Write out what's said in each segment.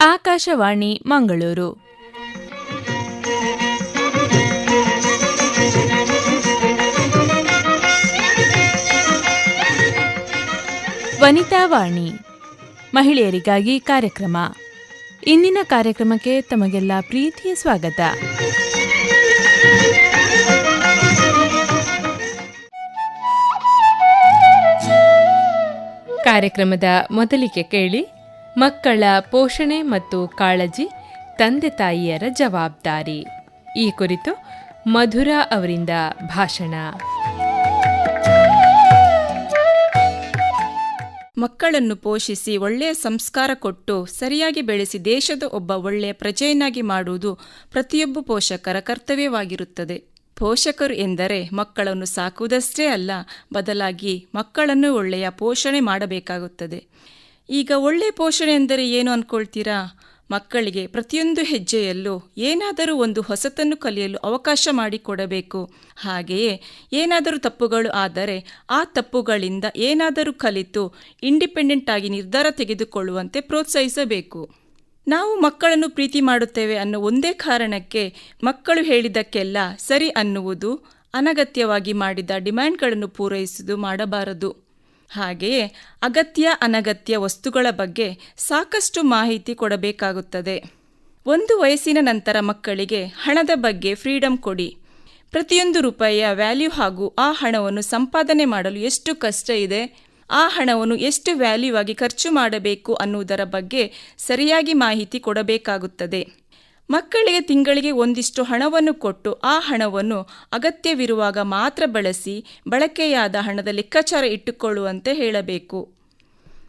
ಆಕಾಶವಾಣಿ ಮಂಗಳೂರು. ವನಿತಾವಾಣಿ ಮಹಿಳೆಯರಿಗಾಗಿ ಕಾರ್ಯಕ್ರಮ. ಇಂದಿನ ಕಾರ್ಯಕ್ರಮಕ್ಕೆ ತಮಗೆಲ್ಲ ಪ್ರೀತಿಯ ಸ್ವಾಗತ. ಕಾರ್ಯಕ್ರಮದ ಮೊದಲಿಗೆ ಕೇಳಿ ಮಕ್ಕಳ ಪೋಷಣೆ ಮತ್ತು ಕಾಳಜಿ ತಂದೆ ತಾಯಿಯರ ಜವಾಬ್ದಾರಿ. ಈ ಕುರಿತು ಮಧುರಾ ಅವರಿಂದ ಭಾಷಣ. ಮಕ್ಕಳನ್ನು ಪೋಷಿಸಿ ಒಳ್ಳೆಯ ಸಂಸ್ಕಾರ ಕೊಟ್ಟು ಸರಿಯಾಗಿ ಬೆಳೆಸಿ ದೇಶದ ಒಬ್ಬ ಒಳ್ಳೆಯ ಪ್ರಜೆಯನ್ನಾಗಿ ಮಾಡುವುದು ಪ್ರತಿಯೊಬ್ಬ ಪೋಷಕರ ಕರ್ತವ್ಯವಾಗಿರುತ್ತದೆ. ಪೋಷಕರು ಎಂದರೆ ಮಕ್ಕಳನ್ನು ಸಾಕುವುದಷ್ಟೇ ಅಲ್ಲ, ಬದಲಾಗಿ ಮಕ್ಕಳನ್ನು ಒಳ್ಳೆಯ ಪೋಷಣೆ ಮಾಡಬೇಕಾಗುತ್ತದೆ. ಈಗ ಒಳ್ಳೆ ಪೋಷಣೆ ಎಂದರೆ ಏನು ಅನ್ಕೊಳ್ತೀರಾ? ಮಕ್ಕಳಿಗೆ ಪ್ರತಿಯೊಂದು ಹೆಜ್ಜೆಯಲ್ಲೂ ಏನಾದರೂ ಒಂದು ಹೊಸತನ್ನು ಕಲಿಯಲು ಅವಕಾಶ ಮಾಡಿಕೊಡಬೇಕು. ಹಾಗೆಯೇ ಏನಾದರೂ ತಪ್ಪುಗಳು ಆದರೆ ಆ ತಪ್ಪುಗಳಿಂದ ಏನಾದರೂ ಕಲಿತು ಇಂಡಿಪೆಂಡೆಂಟ್ ಆಗಿ ನಿರ್ಧಾರ ತೆಗೆದುಕೊಳ್ಳುವಂತೆ ಪ್ರೋತ್ಸಾಹಿಸಬೇಕು. ನಾವು ಮಕ್ಕಳನ್ನು ಪ್ರೀತಿ ಮಾಡುತ್ತೇವೆ ಅನ್ನೋ ಒಂದೇ ಕಾರಣಕ್ಕೆ ಮಕ್ಕಳು ಹೇಳಿದ್ದಕ್ಕೆಲ್ಲ ಸರಿ ಅನ್ನುವುದು ಅನಗತ್ಯವಾಗಿ ಮಾಡಿದ ಡಿಮ್ಯಾಂಡ್ಗಳನ್ನು ಪೂರೈಸುವುದು ಮಾಡಬಾರದು. ಹಾಗೆಯೇ ಅಗತ್ಯ ಅನಗತ್ಯ ವಸ್ತುಗಳ ಬಗ್ಗೆ ಸಾಕಷ್ಟು ಮಾಹಿತಿ ಕೊಡಬೇಕಾಗುತ್ತದೆ. ಒಂದು ವಯಸ್ಸಿನ ನಂತರ ಮಕ್ಕಳಿಗೆ ಹಣದ ಬಗ್ಗೆ ಫ್ರೀಡಂ ಕೊಡಿ. ಪ್ರತಿಯೊಂದು ರೂಪಾಯಿಯ ವ್ಯಾಲ್ಯೂ ಹಾಗೂ ಆ ಹಣವನ್ನು ಸಂಪಾದನೆ ಮಾಡಲು ಎಷ್ಟು ಕಷ್ಟ ಇದೆ, ಆ ಹಣವನ್ನು ಎಷ್ಟು ವ್ಯಾಲ್ಯೂ ಆಗಿ ಖರ್ಚು ಮಾಡಬೇಕು ಅನ್ನುವುದರ ಬಗ್ಗೆ ಸರಿಯಾಗಿ ಮಾಹಿತಿ ಕೊಡಬೇಕಾಗುತ್ತದೆ. ಮಕ್ಕಳಿಗೆ ತಿಂಗಳಿಗೆ ಒಂದಿಷ್ಟು ಹಣವನ್ನು ಕೊಟ್ಟು ಆ ಹಣವನ್ನು ಅಗತ್ಯವಿರುವಾಗ ಮಾತ್ರ ಬಳಸಿ ಬಳಕೆಯಾದ ಹಣದ ಲೆಕ್ಕಾಚಾರ ಇಟ್ಟುಕೊಳ್ಳುವಂತೆ ಹೇಳಬೇಕು.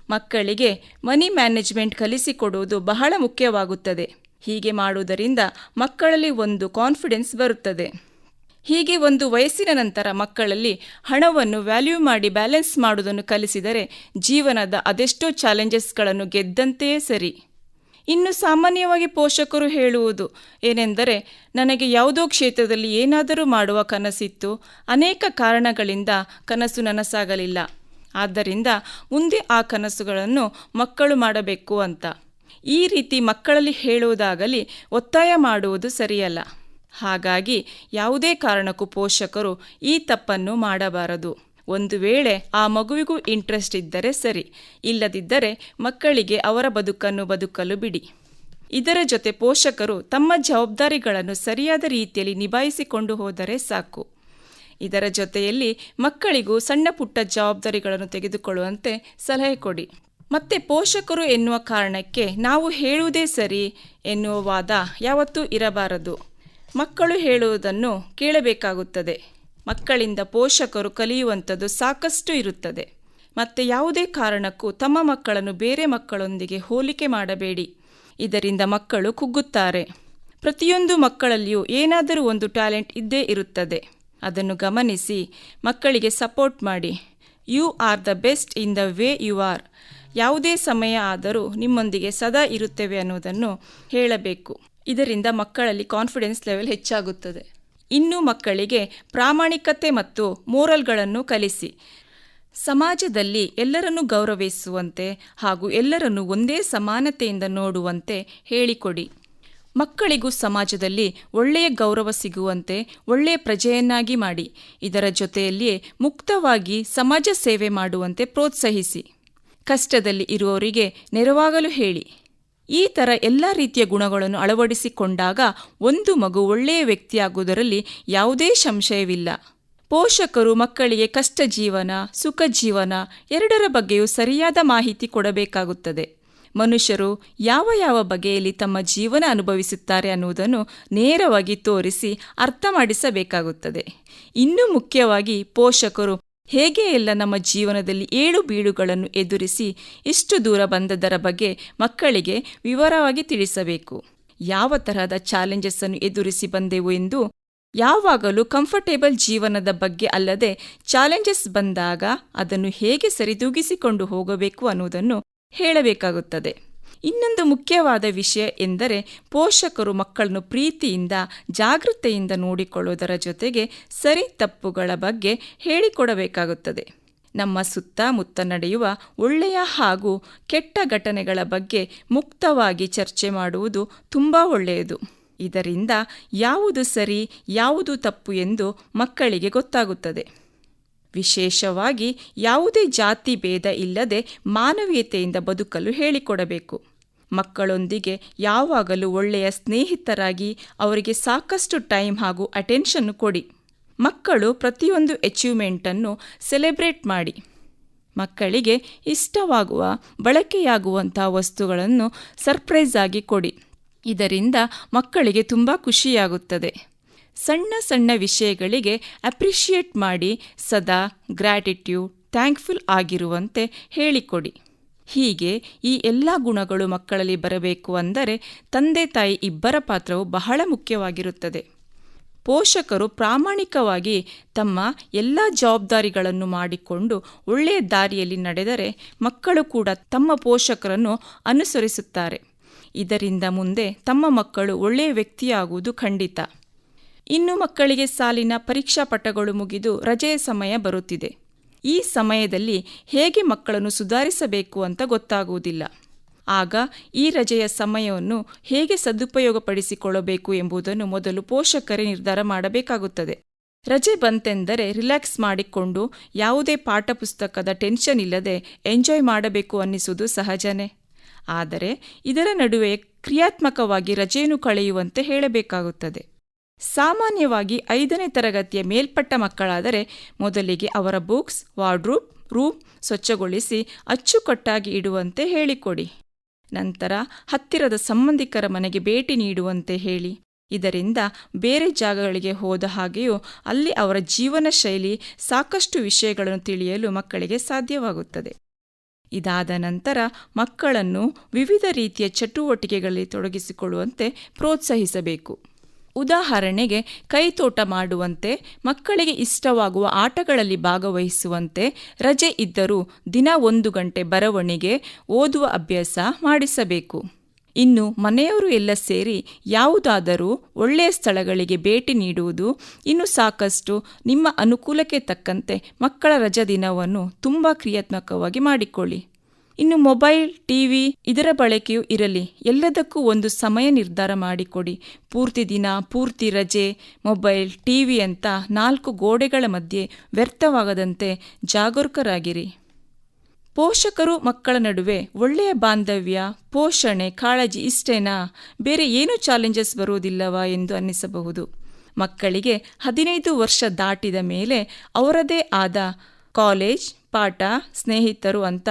ಮಕ್ಕಳಿಗೆ ಮನಿ ಮ್ಯಾನೇಜ್ಮೆಂಟ್ ಕಲಿಸಿಕೊಡುವುದು ಬಹಳ ಮುಖ್ಯವಾಗುತ್ತದೆ. ಹೀಗೆ ಮಾಡುವುದರಿಂದ ಮಕ್ಕಳಲ್ಲಿ ಒಂದು ಕಾನ್ಫಿಡೆನ್ಸ್ ಬರುತ್ತದೆ. ಹೀಗೆ ಒಂದು ವಯಸ್ಸಿನ ನಂತರ ಮಕ್ಕಳಲ್ಲಿ ಹಣವನ್ನು ವ್ಯಾಲ್ಯೂ ಮಾಡಿ ಬ್ಯಾಲೆನ್ಸ್ ಮಾಡುವುದನ್ನು ಕಲಿಸಿದರೆ ಜೀವನದ ಅದೆಷ್ಟೋ ಚಾಲೆಂಜಸ್ಗಳನ್ನು ಗೆದ್ದಂತೆಯೇ ಸರಿ. ಇನ್ನು ಸಾಮಾನ್ಯವಾಗಿ ಪೋಷಕರು ಹೇಳುವುದು ಏನೆಂದರೆ, ನನಗೆ ಯಾವುದೋ ಕ್ಷೇತ್ರದಲ್ಲಿ ಏನಾದರೂ ಮಾಡುವ ಕನಸಿತ್ತು, ಅನೇಕ ಕಾರಣಗಳಿಂದ ಕನಸು ನನಸಾಗಲಿಲ್ಲ. ಆದ್ದರಿಂದ ಮುಂದೆ ಆ ಕನಸುಗಳನ್ನು ಮಕ್ಕಳು ಮಾಡಬೇಕು ಅಂತ. ಈ ರೀತಿ ಮಕ್ಕಳಲ್ಲಿ ಹೇಳುವುದಾಗಲಿ ಒತ್ತಾಯ ಮಾಡುವುದು ಸರಿಯಲ್ಲ. ಹಾಗಾಗಿ ಯಾವುದೇ ಕಾರಣಕ್ಕೂ ಪೋಷಕರು ಈ ತಪ್ಪನ್ನು ಮಾಡಬಾರದು. ಒಂದು ವೇಳೆ ಆ ಮಗುವಿಗೂ ಇಂಟ್ರೆಸ್ಟ್ ಇದ್ದರೆ ಸರಿ, ಇಲ್ಲದಿದ್ದರೆ ಮಕ್ಕಳಿಗೆ ಅವರ ಬದುಕನ್ನು ಬದುಕಲು ಬಿಡಿ. ಇದರ ಜೊತೆ ಪೋಷಕರು ತಮ್ಮ ಜವಾಬ್ದಾರಿಗಳನ್ನು ಸರಿಯಾದ ರೀತಿಯಲ್ಲಿ ನಿಭಾಯಿಸಿಕೊಂಡು ಹೋದರೆ ಸಾಕು. ಇದರ ಜೊತೆಯಲ್ಲಿ ಮಕ್ಕಳಿಗೂ ಸಣ್ಣ ಪುಟ್ಟ ಜವಾಬ್ದಾರಿಗಳನ್ನು ತೆಗೆದುಕೊಳ್ಳುವಂತೆ ಸಲಹೆ ಕೊಡಿ. ಮತ್ತೆ ಪೋಷಕರು ಎನ್ನುವ ಕಾರಣಕ್ಕೆ ನಾವು ಹೇಳುವುದೇ ಸರಿ ಎನ್ನುವ ವಾದ ಯಾವತ್ತೂ ಇರಬಾರದು. ಮಕ್ಕಳು ಹೇಳುವುದನ್ನು ಕೇಳಬೇಕಾಗುತ್ತದೆ. ಮಕ್ಕಳಿಂದ ಪೋಷಕರು ಕಲಿಯುವಂಥದ್ದು ಸಾಕಷ್ಟು ಇರುತ್ತದೆ. ಮತ್ತೆ ಯಾವುದೇ ಕಾರಣಕ್ಕೂ ತಮ್ಮ ಮಕ್ಕಳನ್ನು ಬೇರೆ ಮಕ್ಕಳೊಂದಿಗೆ ಹೋಲಿಕೆ ಮಾಡಬೇಡಿ. ಇದರಿಂದ ಮಕ್ಕಳು ಕುಗ್ಗುತ್ತಾರೆ. ಪ್ರತಿಯೊಂದು ಮಕ್ಕಳಲ್ಲಿಯೂ ಏನಾದರೂ ಒಂದು ಟ್ಯಾಲೆಂಟ್ ಇದ್ದೇ ಇರುತ್ತದೆ. ಅದನ್ನು ಗಮನಿಸಿ, ಮಕ್ಕಳಿಗೆ ಸಪೋರ್ಟ್ ಮಾಡಿ. You are the best in the way you are. ಯಾವುದೇ ಸಮಯ ಆದರೂ ನಿಮ್ಮೊಂದಿಗೆ ಸದಾ ಇರುತ್ತೇವೆ ಅನ್ನೋದನ್ನು ಹೇಳಬೇಕು. ಇದರಿಂದ ಮಕ್ಕಳಲ್ಲಿ ಕಾನ್ಫಿಡೆನ್ಸ್ ಲೆವೆಲ್ ಹೆಚ್ಚಾಗುತ್ತದೆ. ಇನ್ನು ಮಕ್ಕಳಿಗೆ ಪ್ರಾಮಾಣಿಕತೆ ಮತ್ತು ಮೋರಲ್ಗಳನ್ನು ಕಲಿಸಿ. ಸಮಾಜದಲ್ಲಿ ಎಲ್ಲರನ್ನೂ ಗೌರವಿಸುವಂತೆ ಹಾಗೂ ಎಲ್ಲರನ್ನೂ ಒಂದೇ ಸಮಾನತೆಯಿಂದ ನೋಡುವಂತೆ ಹೇಳಿಕೊಡಿ. ಮಕ್ಕಳಿಗೂ ಸಮಾಜದಲ್ಲಿ ಒಳ್ಳೆಯ ಗೌರವ ಸಿಗುವಂತೆ ಒಳ್ಳೆಯ ಪ್ರಜೆಯನ್ನಾಗಿ ಮಾಡಿ. ಇದರ ಜೊತೆಯಲ್ಲಿಯೇ ಮುಕ್ತವಾಗಿ ಸಮಾಜ ಸೇವೆ ಮಾಡುವಂತೆ ಪ್ರೋತ್ಸಾಹಿಸಿ. ಕಷ್ಟದಲ್ಲಿ ಇರುವವರಿಗೆ ನೆರವಾಗಲು ಹೇಳಿ. ಈ ಥರ ಎಲ್ಲ ರೀತಿಯ ಗುಣಗಳನ್ನು ಅಳವಡಿಸಿಕೊಂಡಾಗ ಒಂದು ಮಗು ಒಳ್ಳೆಯ ವ್ಯಕ್ತಿಯಾಗುವುದರಲ್ಲಿ ಯಾವುದೇ ಸಂಶಯವಿಲ್ಲ. ಪೋಷಕರು ಮಕ್ಕಳಿಗೆ ಕಷ್ಟ ಜೀವನ ಸುಖ ಜೀವನ ಎರಡರ ಬಗ್ಗೆಯೂ ಸರಿಯಾದ ಮಾಹಿತಿ ಕೊಡಬೇಕಾಗುತ್ತದೆ. ಮನುಷ್ಯರು ಯಾವ ಯಾವ ಬಗೆಯಲ್ಲಿ ತಮ್ಮ ಜೀವನ ಅನುಭವಿಸುತ್ತಾರೆ ಅನ್ನುವುದನ್ನು ನೇರವಾಗಿ ತೋರಿಸಿ ಅರ್ಥ ಮಾಡಿಸಬೇಕಾಗುತ್ತದೆ. ಇನ್ನೂ ಮುಖ್ಯವಾಗಿ ಪೋಷಕರು ಹೇಗೆ ಎಲ್ಲ ನಮ್ಮ ಜೀವನದಲ್ಲಿ ಏಳು ಬೀಳುಗಳನ್ನು ಎದುರಿಸಿ ಇಷ್ಟು ದೂರ ಬಂದದರ ಬಗ್ಗೆ ಮಕ್ಕಳಿಗೆ ವಿವರವಾಗಿ ತಿಳಿಸಬೇಕು. ಯಾವ ತರಹದ ಚಾಲೆಂಜಸ್ ಅನ್ನು ಎದುರಿಸಿ ಬಂದೆವು ಎಂದು ಯಾವಾಗಲೂ ಕಂಫರ್ಟೇಬಲ್ ಜೀವನದ ಬಗ್ಗೆ ಅಲ್ಲದೆ ಚಾಲೆಂಜಸ್ ಬಂದಾಗ ಅದನ್ನು ಹೇಗೆ ಸರಿದೂಗಿಸಿಕೊಂಡು ಹೋಗಬೇಕು ಅನ್ನುವುದನ್ನು ಹೇಳಬೇಕಾಗುತ್ತದೆ. ಇನ್ನೊಂದು ಮುಖ್ಯವಾದ ವಿಷಯ ಎಂದರೆ ಪೋಷಕರು ಮಕ್ಕಳನ್ನು ಪ್ರೀತಿಯಿಂದ, ಜಾಗೃತೆಯಿಂದ ನೋಡಿಕೊಳ್ಳುವುದರ ಜೊತೆಗೆ ಸರಿ ತಪ್ಪುಗಳ ಬಗ್ಗೆ ಹೇಳಿಕೊಡಬೇಕಾಗುತ್ತದೆ. ನಮ್ಮ ಸುತ್ತಮುತ್ತ ನಡೆಯುವ ಒಳ್ಳೆಯ ಹಾಗೂ ಕೆಟ್ಟ ಘಟನೆಗಳ ಬಗ್ಗೆ ಮುಕ್ತವಾಗಿ ಚರ್ಚೆ ಮಾಡುವುದು ತುಂಬ ಒಳ್ಳೆಯದು. ಇದರಿಂದ ಯಾವುದು ಸರಿ, ಯಾವುದು ತಪ್ಪು ಎಂದು ಮಕ್ಕಳಿಗೆ ಗೊತ್ತಾಗುತ್ತದೆ. ವಿಶೇಷವಾಗಿ ಯಾವುದೇ ಜಾತಿ ಭೇದ ಇಲ್ಲದೆ ಮಾನವೀಯತೆಯಿಂದ ಬದುಕಲು ಹೇಳಿಕೊಡಬೇಕು. ಮಕ್ಕಳೊಂದಿಗೆ ಯಾವಾಗಲೂ ಒಳ್ಳೆಯ ಸ್ನೇಹಿತರಾಗಿ ಅವರಿಗೆ ಸಾಕಷ್ಟು ಟೈಮ್ ಹಾಗೂ ಅಟೆನ್ಷನ್ನು ಕೊಡಿ. ಮಕ್ಕಳು ಪ್ರತಿಯೊಂದು ಅಚೀವ್ಮೆಂಟನ್ನು ಸೆಲೆಬ್ರೇಟ್ ಮಾಡಿ. ಮಕ್ಕಳಿಗೆ ಇಷ್ಟವಾಗುವ ಬಳಕೆಯಾಗುವಂಥ ವಸ್ತುಗಳನ್ನು ಸರ್ಪ್ರೈಸ್ ಆಗಿ ಕೊಡಿ. ಇದರಿಂದ ಮಕ್ಕಳಿಗೆ ತುಂಬ ಖುಷಿಯಾಗುತ್ತದೆ. ಸಣ್ಣ ಸಣ್ಣ ವಿಷಯಗಳಿಗೆ ಅಪ್ರಿಷಿಯೇಟ್ ಮಾಡಿ ಸದಾ ಗ್ರ್ಯಾಟಿಟ್ಯೂಡ್ ಥ್ಯಾಂಕ್ಫುಲ್ ಆಗಿರುವಂತೆ ಹೇಳಿಕೊಡಿ. ಹೀಗೆ ಈ ಎಲ್ಲ ಗುಣಗಳು ಮಕ್ಕಳಲ್ಲಿ ಬರಬೇಕು ಅಂದರೆ ತಂದೆ ತಾಯಿ ಇಬ್ಬರ ಪಾತ್ರವು ಬಹಳ ಮುಖ್ಯವಾಗಿರುತ್ತದೆ. ಪೋಷಕರು ಪ್ರಾಮಾಣಿಕವಾಗಿ ತಮ್ಮ ಎಲ್ಲ ಜವಾಬ್ದಾರಿಗಳನ್ನು ಮಾಡಿಕೊಂಡು ಒಳ್ಳೆಯ ದಾರಿಯಲ್ಲಿ ನಡೆದರೆ ಮಕ್ಕಳು ಕೂಡ ತಮ್ಮ ಪೋಷಕರನ್ನು ಅನುಸರಿಸುತ್ತಾರೆ. ಇದರಿಂದ ಮುಂದೆ ತಮ್ಮ ಮಕ್ಕಳು ಒಳ್ಳೆಯ ವ್ಯಕ್ತಿಯಾಗುವುದು ಖಂಡಿತ. ಇನ್ನು ಮಕ್ಕಳಿಗೆ ಸಾಲಿನ ಪರೀಕ್ಷಾ ಪಟಗಳು ಮುಗಿದು ರಜೆಯ ಸಮಯ ಬರುತ್ತಿದೆ. ಈ ಸಮಯದಲ್ಲಿ ಹೇಗೆ ಮಕ್ಕಳನ್ನು ಸುಧಾರಿಸಬೇಕು ಅಂತ ಗೊತ್ತಾಗುವುದಿಲ್ಲ. ಆಗ ಈ ರಜೆಯ ಸಮಯವನ್ನು ಹೇಗೆ ಸದುಪಯೋಗಪಡಿಸಿಕೊಳ್ಳಬೇಕು ಎಂಬುದನ್ನು ಮೊದಲು ಪೋಷಕರೇ ನಿರ್ಧಾರ ಮಾಡಬೇಕಾಗುತ್ತದೆ. ರಜೆ ಬಂತೆಂದರೆ ರಿಲ್ಯಾಕ್ಸ್ ಮಾಡಿಕೊಂಡು ಯಾವುದೇ ಪಾಠ ಪುಸ್ತಕದ ಟೆನ್ಷನ್ ಇಲ್ಲದೆ ಎಂಜಾಯ್ ಮಾಡಬೇಕು ಅನ್ನಿಸುವುದು ಸಹಜನೇ. ಆದರೆ ಇದರ ನಡುವೆ ಕ್ರಿಯಾತ್ಮಕವಾಗಿ ರಜೆಯನ್ನು ಕಳೆಯುವಂತೆ ಹೇಳಬೇಕಾಗುತ್ತದೆ. ಸಾಮಾನ್ಯವಾಗಿ ಐದನೇ ತರಗತಿಯ ಮೇಲ್ಪಟ್ಟ ಮಕ್ಕಳಾದರೆ ಮೊದಲಿಗೆ ಅವರ ಬುಕ್ಸ್ ವಾರ್ಡ್ರೂಪ್ ರೂಮ್ ಸ್ವಚ್ಛಗೊಳಿಸಿ ಅಚ್ಚುಕಟ್ಟಾಗಿ ಇಡುವಂತೆ ಹೇಳಿಕೊಡಿ. ನಂತರ ಹತ್ತಿರದ ಸಂಬಂಧಿಕರ ಮನೆಗೆ ಭೇಟಿ ನೀಡುವಂತೆ ಹೇಳಿ. ಇದರಿಂದ ಬೇರೆ ಜಾಗಗಳಿಗೆ ಹೋದ ಹಾಗೆಯೂ ಅಲ್ಲಿ ಅವರ ಜೀವನ ಶೈಲಿ ಸಾಕಷ್ಟು ವಿಷಯಗಳನ್ನು ತಿಳಿಯಲು ಮಕ್ಕಳಿಗೆ ಸಾಧ್ಯವಾಗುತ್ತದೆ. ಇದಾದ ನಂತರ ಮಕ್ಕಳನ್ನು ವಿವಿಧ ರೀತಿಯ ಚಟುವಟಿಕೆಗಳಲ್ಲಿ ತೊಡಗಿಸಿಕೊಳ್ಳುವಂತೆ ಪ್ರೋತ್ಸಾಹಿಸಬೇಕು. ಉದಾಹರಣೆಗೆ ಕೈತೋಟ ಮಾಡುವಂತೆ, ಮಕ್ಕಳಿಗೆ ಇಷ್ಟವಾಗುವ ಆಟಗಳಲ್ಲಿ ಭಾಗವಹಿಸುವಂತೆ ರಜೆ ಇದ್ದರೂ ದಿನ ಒಂದು ಗಂಟೆ ಬರವಣಿಗೆ ಓದುವ ಅಭ್ಯಾಸ ಮಾಡಿಸಬೇಕು. ಇನ್ನು ಮನೆಯವರು ಎಲ್ಲ ಸೇರಿ ಯಾವುದಾದರೂ ಒಳ್ಳೆಯ ಸ್ಥಳಗಳಿಗೆ ಭೇಟಿ ನೀಡುವುದು ಇನ್ನು ಸಾಕಷ್ಟು ನಿಮ್ಮ ಅನುಕೂಲಕ್ಕೆ ತಕ್ಕಂತೆ ಮಕ್ಕಳ ರಜಾ ದಿನವನ್ನು ತುಂಬ ಕ್ರಿಯಾತ್ಮಕವಾಗಿ ಮಾಡಿಕೊಳ್ಳಿ. ಇನ್ನು ಮೊಬೈಲ್, ಟಿವಿ ಇದರ ಬಳಕೆಯೂ ಇರಲಿ. ಎಲ್ಲದಕ್ಕೂ ಒಂದು ಸಮಯ ನಿರ್ಧಾರ ಮಾಡಿಕೊಡಿ. ಪೂರ್ತಿ ದಿನ, ಪೂರ್ತಿ ರಜೆ, ಮೊಬೈಲ್, ಟಿವಿ ಅಂತ ನಾಲ್ಕು ಗೋಡೆಗಳ ಮಧ್ಯೆ ವ್ಯರ್ಥವಾಗದಂತೆ ಜಾಗರೂಕರಾಗಿರಿ. ಪೋಷಕರು ಮಕ್ಕಳ ನಡುವೆ ಒಳ್ಳೆಯ ಬಾಂಧವ್ಯ, ಪೋಷಣೆ, ಕಾಳಜಿ ಇಷ್ಟೇನಾ? ಬೇರೆ ಏನು ಚಾಲೆಂಜಸ್ ಬರುವುದಿಲ್ಲವಾ ಎಂದು ಅನ್ನಿಸಬಹುದು. ಮಕ್ಕಳಿಗೆ ಹದಿನೈದು ವರ್ಷ ದಾಟಿದ ಮೇಲೆ ಅವರದೇ ಆದ ಕಾಲೇಜ್, ಪಾಠ, ಸ್ನೇಹಿತರು ಅಂತ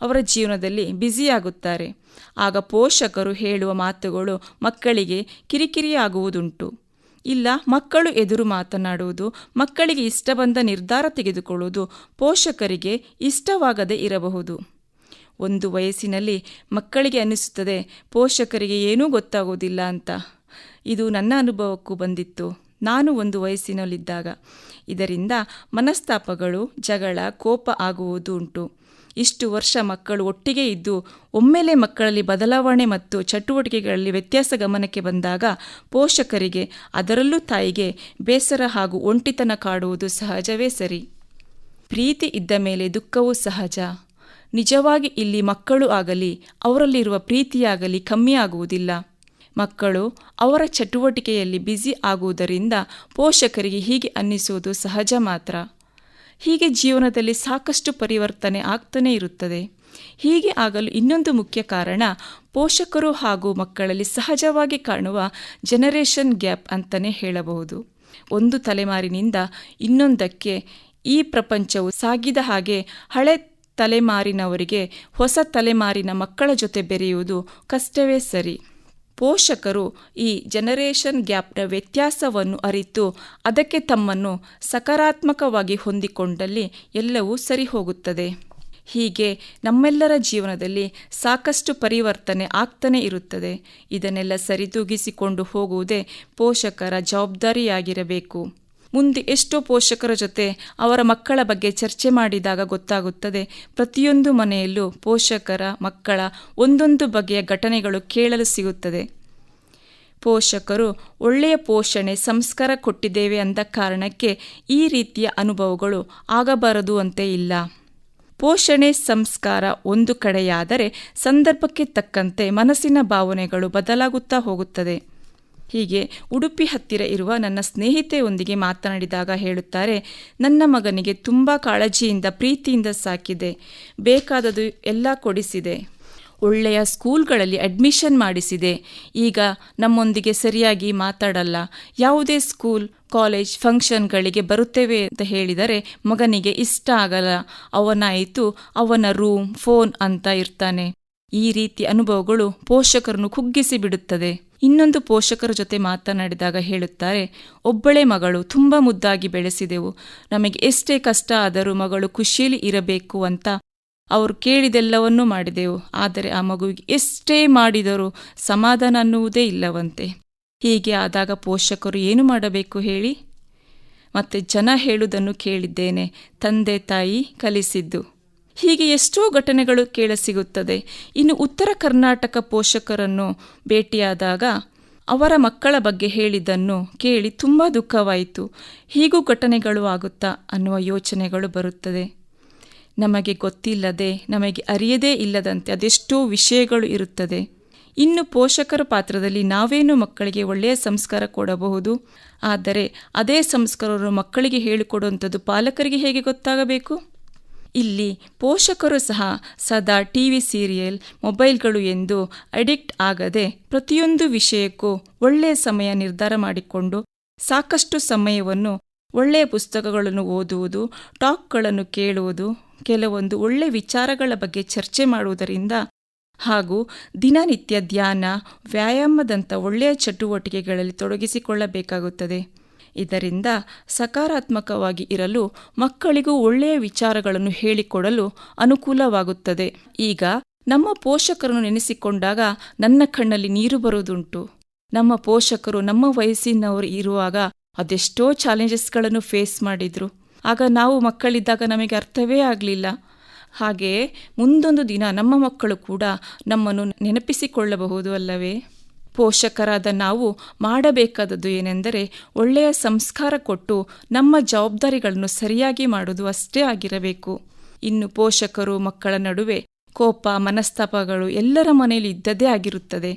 ಅವರ ಜೀವನದಲ್ಲಿ ಬ್ಯುಸಿಯಾಗುತ್ತಾರೆ. ಆಗ ಪೋಷಕರು ಹೇಳುವ ಮಾತುಗಳು ಮಕ್ಕಳಿಗೆ ಕಿರಿಕಿರಿಯಾಗುವುದುಂಟು. ಇಲ್ಲ, ಮಕ್ಕಳು ಎದುರು ಮಾತನಾಡುವುದು, ಮಕ್ಕಳಿಗೆ ಇಷ್ಟ ಬಂದ ನಿರ್ಧಾರ ತೆಗೆದುಕೊಳ್ಳುವುದು ಪೋಷಕರಿಗೆ ಇಷ್ಟವಾಗದೇ ಇರಬಹುದು. ಒಂದು ವಯಸ್ಸಿನಲ್ಲಿ ಮಕ್ಕಳಿಗೆ ಅನಿಸುತ್ತದೆ ಪೋಷಕರಿಗೆ ಏನೂ ಗೊತ್ತಾಗುವುದಿಲ್ಲ ಅಂತ. ಇದು ನನ್ನ ಅನುಭವಕ್ಕೂ ಬಂದಿತ್ತು. ನಾನು ಒಂದು ವಯಸ್ಸಿನಲ್ಲಿದ್ದಾಗ. ಇದರಿಂದ ಮನಸ್ತಾಪಗಳು, ಜಗಳ, ಕೋಪ ಆಗುವುದು ಉಂಟು ಇಷ್ಟು ವರ್ಷ ಮಕ್ಕಳು ಒಟ್ಟಿಗೆ ಇದ್ದು ಒಮ್ಮೆಲೆ ಮಕ್ಕಳಲ್ಲಿ ಬದಲಾವಣೆ ಮತ್ತು ಚಟುವಟಿಕೆಗಳಲ್ಲಿ ವ್ಯತ್ಯಾಸ ಗಮನಕ್ಕೆ ಬಂದಾಗ ಪೋಷಕರಿಗೆ, ಅದರಲ್ಲೂ ತಾಯಿಗೆ ಬೇಸರ ಹಾಗೂ ಒಂಟಿತನ ಕಾಡುವುದು ಸಹಜವೇ ಸರಿ. ಪ್ರೀತಿ ಇದ್ದ ಮೇಲೆ ದುಃಖವೂ ಸಹಜ. ನಿಜವಾಗಿ ಇಲ್ಲಿ ಮಕ್ಕಳು ಆಗಲಿ, ಅವರಲ್ಲಿರುವ ಪ್ರೀತಿಯಾಗಲಿ ಕಮ್ಮಿಯಾಗುವುದಿಲ್ಲ. ಮಕ್ಕಳು ಅವರ ಚಟುವಟಿಕೆಯಲ್ಲಿ ಬ್ಯುಸಿ ಆಗುವುದರಿಂದ ಪೋಷಕರಿಗೆ ಹೀಗೆ ಅನ್ನಿಸುವುದು ಸಹಜ ಮಾತ್ರ. ಹೀಗೆ ಜೀವನದಲ್ಲಿ ಸಾಕಷ್ಟು ಪರಿವರ್ತನೆ ಆಗ್ತಾನೇ ಇರುತ್ತದೆ. ಹೀಗೆ ಆಗಲು ಇನ್ನೊಂದು ಮುಖ್ಯ ಕಾರಣ ಪೋಷಕರು ಹಾಗೂ ಮಕ್ಕಳಲ್ಲಿ ಸಹಜವಾಗಿ ಕಾಣುವ ಜನರೇಷನ್ ಗ್ಯಾಪ್ ಅಂತಲೇ ಹೇಳಬಹುದು. ಒಂದು ತಲೆಮಾರಿನಿಂದ ಇನ್ನೊಂದಕ್ಕೆ ಈ ಪ್ರಪಂಚವು ಸಾಗಿದ ಹಾಗೆ ಹಳೆ ತಲೆಮಾರಿನವರಿಗೆ ಹೊಸ ತಲೆಮಾರಿನ ಮಕ್ಕಳ ಜೊತೆ ಬೆರೆಯುವುದು ಕಷ್ಟವೇ ಸರಿ. ಪೋಷಕರು ಈ ಜನರೇಷನ್ ಗ್ಯಾಪ್ನ ವ್ಯತ್ಯಾಸವನ್ನು ಅರಿತು ಅದಕ್ಕೆ ತಮ್ಮನ್ನು ಸಕಾರಾತ್ಮಕವಾಗಿ ಹೊಂದಿಕೊಂಡಲ್ಲಿ ಎಲ್ಲವೂ ಸರಿ ಹೋಗುತ್ತದೆ ಹೀಗೆ ನಮ್ಮೆಲ್ಲರ ಜೀವನದಲ್ಲಿ ಸಾಕಷ್ಟು ಪರಿವರ್ತನೆ ಆಗ್ತಾನೆ ಇರುತ್ತದೆ. ಇದನ್ನೆಲ್ಲ ಸರಿದೂಗಿಸಿಕೊಂಡು ಹೋಗುವುದೇ ಪೋಷಕರ ಜವಾಬ್ದಾರಿಯಾಗಿರಬೇಕು. ಮುಂದೆ ಎಷ್ಟೋ ಪೋಷಕರ ಜೊತೆ ಅವರ ಮಕ್ಕಳ ಬಗ್ಗೆ ಚರ್ಚೆ ಮಾಡಿದಾಗ ಗೊತ್ತಾಗುತ್ತದೆ. ಪ್ರತಿಯೊಂದು ಮನೆಯಲ್ಲೂ ಪೋಷಕರ ಮಕ್ಕಳ ಒಂದೊಂದು ಬಗೆಯ ಘಟನೆಗಳು ಕೇಳಲು ಸಿಗುತ್ತದೆ. ಪೋಷಕರು ಒಳ್ಳೆಯ ಪೋಷಣೆ, ಸಂಸ್ಕಾರ ಕೊಟ್ಟಿದ್ದೇವೆ ಅಂದ ಕಾರಣಕ್ಕೆ ಈ ರೀತಿಯ ಅನುಭವಗಳು ಆಗಬಾರದು ಅಂತೆ ಇಲ್ಲ. ಪೋಷಣೆ, ಸಂಸ್ಕಾರ ಒಂದು ಕಡೆಯಾದರೆ ಸಂದರ್ಭಕ್ಕೆ ತಕ್ಕಂತೆ ಮನಸ್ಸಿನ ಭಾವನೆಗಳು ಬದಲಾಗುತ್ತಾ ಹೋಗುತ್ತದೆ. ಹೀಗೆ ಉಡುಪಿ ಹತ್ತಿರ ಇರುವ ನನ್ನ ಸ್ನೇಹಿತೆಯೊಂದಿಗೆ ಮಾತನಾಡಿದಾಗ ಹೇಳುತ್ತಾರೆ, ನನ್ನ ಮಗನಿಗೆ ತುಂಬ ಕಾಳಜಿಯಿಂದ, ಪ್ರೀತಿಯಿಂದ ಸಾಕಿದೆ. ಬೇಕಾದದು ಎಲ್ಲ ಕೊಡಿಸಿದೆ. ಒಳ್ಳೆಯ ಸ್ಕೂಲ್ಗಳಲ್ಲಿ ಅಡ್ಮಿಷನ್ ಮಾಡಿಸಿದೆ. ಈಗ ನಮ್ಮೊಂದಿಗೆ ಸರಿಯಾಗಿ ಮಾತಾಡಲ್ಲ. ಯಾವುದೇ ಸ್ಕೂಲ್, ಕಾಲೇಜ್ ಫಂಕ್ಷನ್ಗಳಿಗೆ ಬರುತ್ತೇವೆ ಅಂತ ಹೇಳಿದರೆ ಮಗನಿಗೆ ಇಷ್ಟ ಆಗಲ್ಲ. ಅವನಾಯಿತು, ಅವನ ರೂಮ್, ಫೋನ್ ಅಂತ ಇರ್ತಾನೆ. ಈ ರೀತಿ ಅನುಭವಗಳು ಪೋಷಕರನ್ನು ಕುಗ್ಗಿಸಿ ಬಿಡುತ್ತದೆ. ಇನ್ನೊಂದು ಪೋಷಕರ ಜೊತೆ ಮಾತನಾಡಿದಾಗ ಹೇಳುತ್ತಾರೆ, ಒಬ್ಬಳೇ ಮಗಳು ತುಂಬ ಮುದ್ದಾಗಿ ಬೆಳೆಸಿದೆವು. ನಮಗೆ ಎಷ್ಟೇ ಕಷ್ಟ ಆದರೂ ಮಗಳು ಖುಷಿಯಲ್ಲಿ ಇರಬೇಕು ಅಂತ ಅವರು ಕೇಳಿದೆಲ್ಲವನ್ನೂ ಮಾಡಿದೆವು. ಆದರೆ ಆ ಮಗುವಿಗೆ ಎಷ್ಟೇ ಮಾಡಿದರೂ ಸಮಾಧಾನ ಅನ್ನುವುದೇ ಇಲ್ಲವಂತೆ. ಹೀಗೆ ಆದಾಗ ಪೋಷಕರು ಏನು ಮಾಡಬೇಕು ಹೇಳಿ? ಮತ್ತೆ ಜನ ಹೇಳುವುದನ್ನು ಕೇಳಿದ್ದೇನೆ. ತಂದೆ ತಾಯಿ ಕಲಿಸಿದ್ದು. ಹೀಗೆ ಎಷ್ಟೋ ಘಟನೆಗಳು ಕೇಳಸಿಗುತ್ತದೆ ಇನ್ನು ಉತ್ತರ ಕರ್ನಾಟಕ ಪೋಷಕರನ್ನು ಭೇಟಿಯಾದಾಗ ಅವರ ಮಕ್ಕಳ ಬಗ್ಗೆ ಹೇಳಿದ್ದನ್ನು ಕೇಳಿ ತುಂಬ ದುಃಖವಾಯಿತು. ಹೀಗೂ ಘಟನೆಗಳು ಆಗುತ್ತಾ ಅನ್ನುವ ಯೋಚನೆಗಳು ಬರುತ್ತದೆ. ನಮಗೆ ಗೊತ್ತಿಲ್ಲದೆ, ನಮಗೆ ಅರಿಯದೇ ಇಲ್ಲದಂತೆ ಅದೆಷ್ಟೋ ವಿಷಯಗಳು ಇರುತ್ತದೆ. ಇನ್ನು ಪೋಷಕರ ಪಾತ್ರದಲ್ಲಿ ನಾವೇನು ಮಕ್ಕಳಿಗೆ ಒಳ್ಳೆಯ ಸಂಸ್ಕಾರ ಕೊಡಬಹುದು? ಆದರೆ ಅದೇ ಸಂಸ್ಕಾರವನ್ನು ಮಕ್ಕಳಿಗೆ ಹೇಳಿಕೊಡುವಂಥದ್ದು ಪಾಲಕರಿಗೆ ಹೇಗೆ ಗೊತ್ತಾಗಬೇಕು? ಇಲ್ಲಿ ಪೋಷಕರು ಸಹ ಸದಾ ಟಿ ವಿ ಸೀರಿಯಲ್, ಮೊಬೈಲ್ಗಳು ಎಂದು ಅಡಿಕ್ಟ್ ಆಗದೆ ಪ್ರತಿಯೊಂದು ವಿಷಯಕ್ಕೂ ಒಳ್ಳೆಯ ಸಮಯ ನಿರ್ಧಾರ ಮಾಡಿಕೊಂಡು ಸಾಕಷ್ಟು ಸಮಯವನ್ನು ಒಳ್ಳೆಯ ಪುಸ್ತಕಗಳನ್ನು ಓದುವುದು, ಟಾಕ್ಗಳನ್ನು ಕೇಳುವುದು, ಕೆಲವೊಂದು ಒಳ್ಳೆಯ ವಿಚಾರಗಳ ಬಗ್ಗೆ ಚರ್ಚೆ ಮಾಡುವುದರಿಂದ ಹಾಗೂ ದಿನನಿತ್ಯ ಧ್ಯಾನ, ವ್ಯಾಯಾಮದಂಥ ಒಳ್ಳೆಯ ಚಟುವಟಿಕೆಗಳಲ್ಲಿ ತೊಡಗಿಸಿಕೊಳ್ಳಬೇಕಾಗುತ್ತದೆ. ಇದರಿಂದ ಸಕಾರಾತ್ಮಕವಾಗಿ ಇರಲು ಮಕ್ಕಳಿಗೂ ಒಳ್ಳೆಯ ವಿಚಾರಗಳನ್ನು ಹೇಳಿಕೊಡಲು ಅನುಕೂಲವಾಗುತ್ತದೆ. ಈಗ ನಮ್ಮ ಪೋಷಕರನ್ನು ನೆನೆಸಿಕೊಂಡಾಗ ನನ್ನ ಕಣ್ಣಲ್ಲಿ ನೀರು ಬರುವುದುಂಟು. ನಮ್ಮ ಪೋಷಕರು ನಮ್ಮ ವಯಸ್ಸಿನವರು ಇರುವಾಗ ಅದೆಷ್ಟೋ ಚಾಲೆಂಜಸ್ಗಳನ್ನು ಫೇಸ್ ಮಾಡಿದ್ರು. ಆಗ ನಾವು ಮಕ್ಕಳಿದ್ದಾಗ ನಮಗೆ ಅರ್ಥವೇ ಆಗಲಿಲ್ಲ. ಹಾಗೆಯೇ ಮುಂದೊಂದು ದಿನ ನಮ್ಮ ಮಕ್ಕಳು ಕೂಡ ನಮ್ಮನ್ನು ನೆನಪಿಸಿಕೊಳ್ಳಬಹುದು ಅಲ್ಲವೇ? ಪೋಷಕರಾದ ನಾವು ಮಾಡಬೇಕಾದದ್ದು ಏನೆಂದರೆ ಒಳ್ಳೆಯ ಸಂಸ್ಕಾರ ಕೊಟ್ಟು ನಮ್ಮ ಜವಾಬ್ದಾರಿಗಳನ್ನು ಸರಿಯಾಗಿ ಮಾಡುವುದು ಅಷ್ಟೇ ಆಗಿರಬೇಕು. ಇನ್ನು ಪೋಷಕರು ಮಕ್ಕಳ ನಡುವೆ ಕೋಪ, ಮನಸ್ತಾಪಗಳು ಎಲ್ಲರ ಮನೆಯಲ್ಲಿ ಇದ್ದದೇ ಆಗಿರುತ್ತದೆ.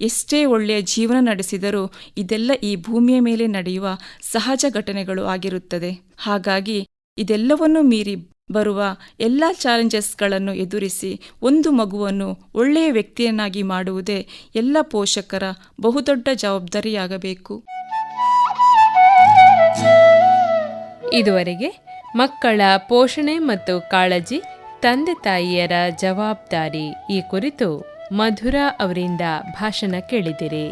ಎಷ್ಟೇ ಒಳ್ಳೆಯ ಜೀವನ ನಡೆಸಿದರೂ ಇದೆಲ್ಲ ಈ ಭೂಮಿಯ ಮೇಲೆ ನಡೆಯುವ ಸಹಜ ಘಟನೆಗಳು ಆಗಿರುತ್ತದೆ. ಹಾಗಾಗಿ ಇದೆಲ್ಲವನ್ನೂ ಮೀರಿ ಬರುವ ಎಲ್ಲ ಚಾಲೆಂಜಸ್ಗಳನ್ನು ಎದುರಿಸಿ ಒಂದು ಮಗುವನ್ನು ಒಳ್ಳೆಯ ವ್ಯಕ್ತಿಯನ್ನಾಗಿ ಮಾಡುವುದೇ ಎಲ್ಲ ಪೋಷಕರ ಬಹುದೊಡ್ಡ ಜವಾಬ್ದಾರಿಯಾಗಬೇಕು. ಇದುವರೆಗೆ ಮಕ್ಕಳ ಪೋಷಣೆ ಮತ್ತು ಕಾಳಜಿ, ತಂದೆ ತಾಯಿಯರ ಜವಾಬ್ದಾರಿ ಈ ಕುರಿತು ಮಧುರಾ ಅವರಿಂದ ಭಾಷಣ ಕೇಳಿದಿರಿ.